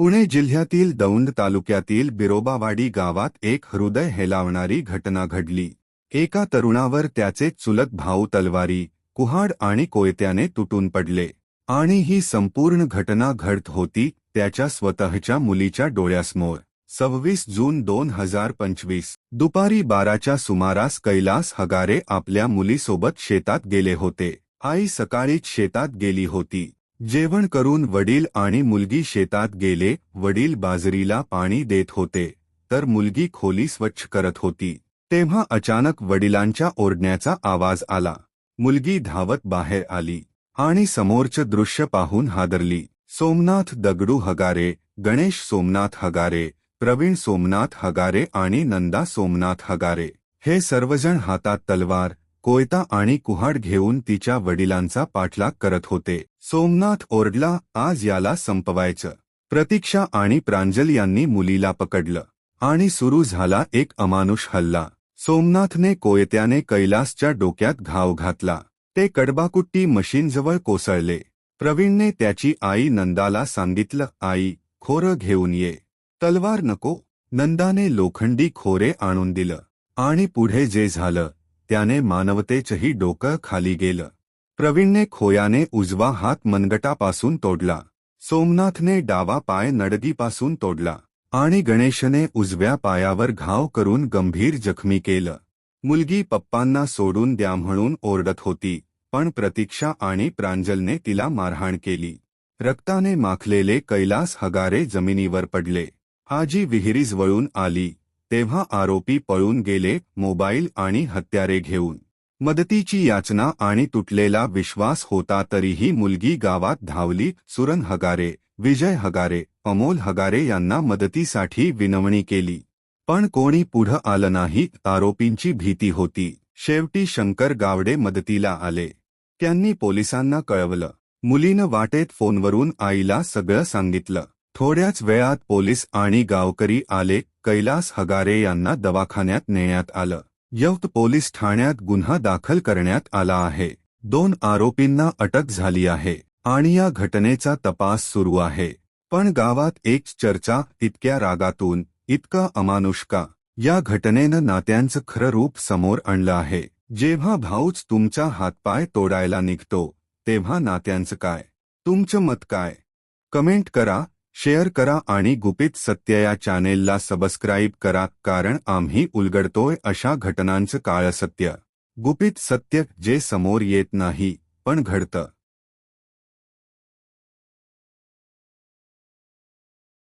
पुणे जिल्ह्यातील दौंड तालुक्यातील बिरोबावाडी गावात एक हृदय हेलावणारी घटना घडली. एका तरुणावर त्याचे चुलत भाऊ तलवारी कुहाड आणि कोयत्याने तुटून पडले. आणि ही संपूर्ण घटना घडत होती त्याच्या स्वतःच्या मुलीच्या डोळ्यासमोर. सव्वीस जून दोन हजार पंचवीस दुपारी बाराच्या सुमारास कैलास हगारे आपल्या मुलीसोबत शेतात गेले होते. आई सकाळीच शेतात गेली होती. जेवण करून वडील आणि मुलगी शेतात गेले वडील बाजरीला पाणी देत होते. तर मुलगी खोली स्वच्छ करत होती. तेव्हा अचानक वडिलांच्या ओरडण्याचा आवाज आला. मुलगी धावत बाहेर आली आणि समोरचं दृश्य पाहून हादरली. सोमनाथ दगडू हगारे गणेश सोमनाथ हगारे प्रवीण सोमनाथ हगारे आणि नंदा सोमनाथ हगारे. हे सर्वजण हातात तलवार कोयता आणि कुहाड घेऊन तिच्या वडिलांचा पाठलाग करत होते. सोमनाथ ओरडला आज याला संपवायचं. प्रतीक्षा आणि प्रांजल यांनी मुलीला पकडलं. आणि सुरू झाला एक अमानुष हल्ला. सोमनाथने कोयत्याने कैलासच्या डोक्यात घाव घातला. ते कडबाकुट्टी मशीनजवळ कोसळले. प्रवीणने त्याची आई नंदाला सांगितलं आई खोरं घेऊन ये. तलवार नको. नंदाने लोखंडी खोरे आणून दिलं. आणि पुढे जे झालं त्याने मानवतेचंही डोकं खाली गेलं. प्रवीणने खोयाने उजवा हात मनगटापासून तोडला. सोमनाथने डावा पाय नडगीपासून तोडला. आणि गणेशने उजव्या पायावर घाव करून गंभीर जखमी केलं. मुलगी पप्पांना सोडून द्या म्हणून ओरडत होती पण प्रतीक्षा आणि प्रांजलने तिला मारहाण केली. रक्ताने माखलेले कैलास हगारे जमिनीवर पडले. आजी विहिरीज वळून आली. तेव्हा आरोपी पळून गेले मोबाईल आणि हत्यारे घेऊन. मदतीची याचना आणि तुटलेला विश्वास होता तरीही मुलगी गावात धावली सुरन हगारे विजय हगारे अमोल हगारे यांना मदतीसाठी विनवणी केली. पण कोणी पुढं आलं नाही आरोपींची भीती होती. शेवटी शंकर गावडे मदतीला आले. त्यांनी पोलिसांना कळवलं. मुलीनं वाटेत फोनवरून आईला सगळं सांगितलं. थोड्याच वेळात पोलीस आणि गावकरी आले कैलास हगारे यांना दवाखान्यात नेण्यात आलं. यवत पोलीस ठाण्यात गुन्हा दाखल करण्यात आला आहे. दोन आरोपींना अटक झाली आहे आणि या घटनेचा तपास सुरू आहे. पण गावात एक चर्चा इतक्या रागातून इतका अमानुष्का या घटनेनं नात्यांचं खरं रूप समोर आणलं आहे. जेव्हा भाऊच तुमचा हातपाय तोडायला निघतो तेव्हा नात्यांचं काय? तुमचं मत काय? कमेंट करा. शेअर करा आणि गुपित सत्य या चॅनेलला सबस्क्राईब करा कारण आम्ही उलगडतोय अशा घटनांचं काळ सत्य गुपित सत्य जे समोर येत नाही पण घडतं.